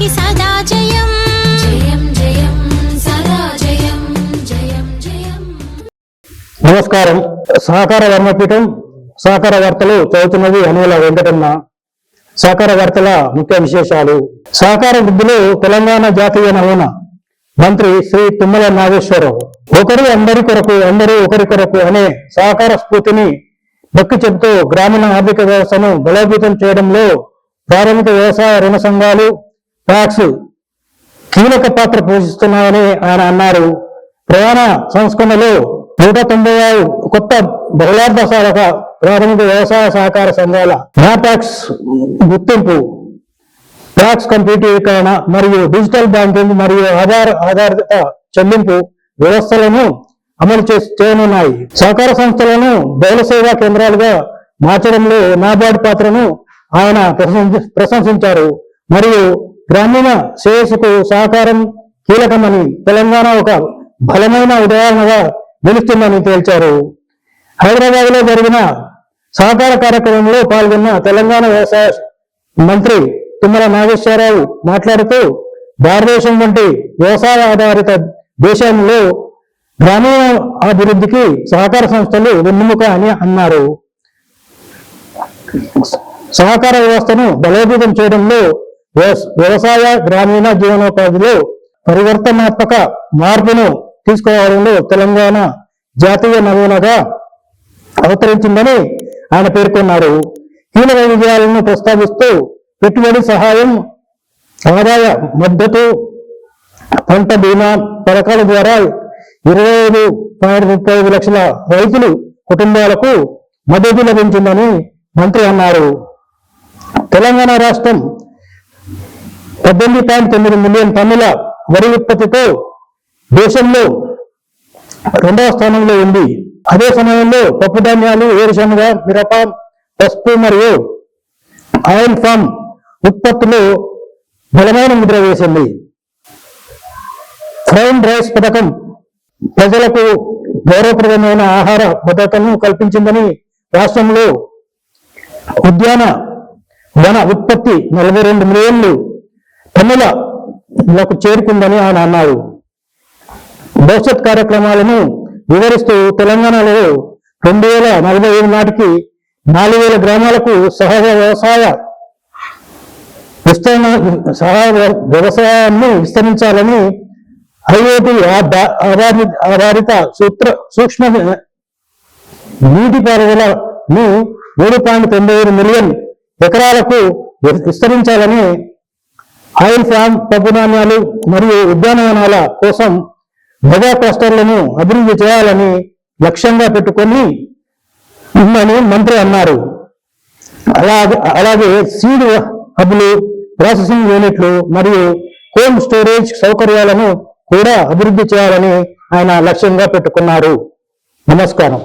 మనకి సదా జయం. జయం జయం సదా జయం జయం జయం. నమస్కారం. సహకార వర్మపీఠం సహకార వార్తలు చదువుతున్నది అనుల వెంకటన్న సహకార వార్తల ముఖ్య విశేషాలు. సహకార వృద్ధిలో తెలంగాణ జాతీయ నమూనా. మంత్రి శ్రీ తుమ్మల నాగేశ్వరరావు. ఒకరు అందరి కొరకు అందరూ ఒకరి కొరకు అనే సహకార స్ఫూర్తిని నొక్కి చెబుతూ గ్రామీణ ఆర్థిక వ్యవస్థను బలోపేతం చేయడంలో ప్రాథమిక వ్యవసాయ రుణ సంఘాలు ట్యాక్స్ కీలక పాత్ర పోషిస్తున్నాయని ఆయన అన్నారు. ప్రయాణ సంస్కరణలో నూట తొంభై ఆరు కొత్త బహుళార్థ సాధక ప్రాథమిక వ్యవసాయ సహకార సంఘాల నా ట్యాక్స్ గుర్తింపు ట్యాక్స్ కంప్యూటీకరణ మరియు డిజిటల్ బ్యాంకింగ్ మరియు ఆధార్ ఆధారిత చెల్లింపు వ్యవస్థలను అమలు చేయనున్నాయి. సహకార సంస్థలను బహుళ సేవా కేంద్రాలుగా మార్చడంలో నాబార్డ్ పాత్రను ఆయన ప్రశంసించారు. మరియు గ్రామీణ శ్రేయస్సుకు సహకారం కీలకమని తెలంగాణ ఒక బలమైన ఉదాహరణగా నిలుస్తుందని తేల్చారు. హైదరాబాద్లో జరిగిన సహకార కార్యక్రమంలో పాల్గొన్న తెలంగాణ వ్యవసాయ మంత్రి తుమ్మల నాగేశ్వరరావు మాట్లాడుతూ భారతదేశం వంటి వ్యవసాయ ఆధారిత దేశంలో గ్రామీణ అభివృద్ధికి సహకార సంస్థలు వెన్నుముక అని అన్నారు. సహకార వ్యవస్థను బలోపేతం చేయడంలో వ్యవసాయ గ్రామీణ జీవనోపాధిలో పరివర్తనాత్మక మార్పును తీసుకురావడంలో తెలంగాణ జాతీయ నమూనాగా అవతరించిందని ఆయన పేర్కొన్నారు. కీలక విజయాలను ప్రస్తావిస్తూ పెట్టుబడి సహాయం ఆదాయ మద్దతు పంట బీమా పథకాల ద్వారా ఇరవై ఐదు పాయింట్ ముప్పై ఐదు లక్షల రైతులు కుటుంబాలకు మద్దతు లభించిందని మంత్రి అన్నారు. తెలంగాణ రాష్ట్రం పద్దెనిమిది పాయింట్ తొమ్మిది మిలియన్ టన్నుల వరి ఉత్పత్తితో దేశంలో రెండవ స్థానంలో ఉంది. అదే సమయంలో పప్పు ధాన్యాలు వేరుశనగ మిరప పసుపు మరియు ఆయిల్ ఫామ్ ఉత్పత్తులు బలమైన ముద్ర వేసింది. ఫ్రైన్ రైస్ పథకం ప్రజలకు గౌరవప్రదమైన ఆహార భద్రతను కల్పించిందని రాష్ట్రంలో ఉద్యాన వన ఉత్పత్తి నలభై రెండు మిలియన్లు టన్నులకు చేరుకుందని ఆయన అన్నారు. భవిష్యత్ కార్యక్రమాలను వివరిస్తూ తెలంగాణలో రెండు వేల నలభై ఏడు నాటికి నాలుగు వేల గ్రామాలకు సహజ వ్యవసాయ విస్తరణ సహాయ వ్యవసాయాన్ని విస్తరించాలని ఐఓటి ఆధారిత ఆధారిత సూత్ర సూక్ష్మ నీటిపారుదలను మూడు పాయింట్ తొంభై ఏడు మిలియన్ ఎకరాలకు విస్తరించాలని ఆయిల్ ఫామ్ పప్పు ధాన్యాలు మరియు ఉద్యానవనాల కోసం మెగా క్లస్టర్లను అభివృద్ధి చేయాలని లక్ష్యంగా పెట్టుకొని ఉందని మంత్రి అన్నారు. అలాగే అలాగే సీడ్ హబ్లు ప్రాసెసింగ్ యూనిట్లు మరియు కోల్డ్ స్టోరేజ్ సౌకర్యాలను కూడా అభివృద్ధి చేయాలని ఆయన లక్ష్యంగా పెట్టుకున్నారు. నమస్కారం.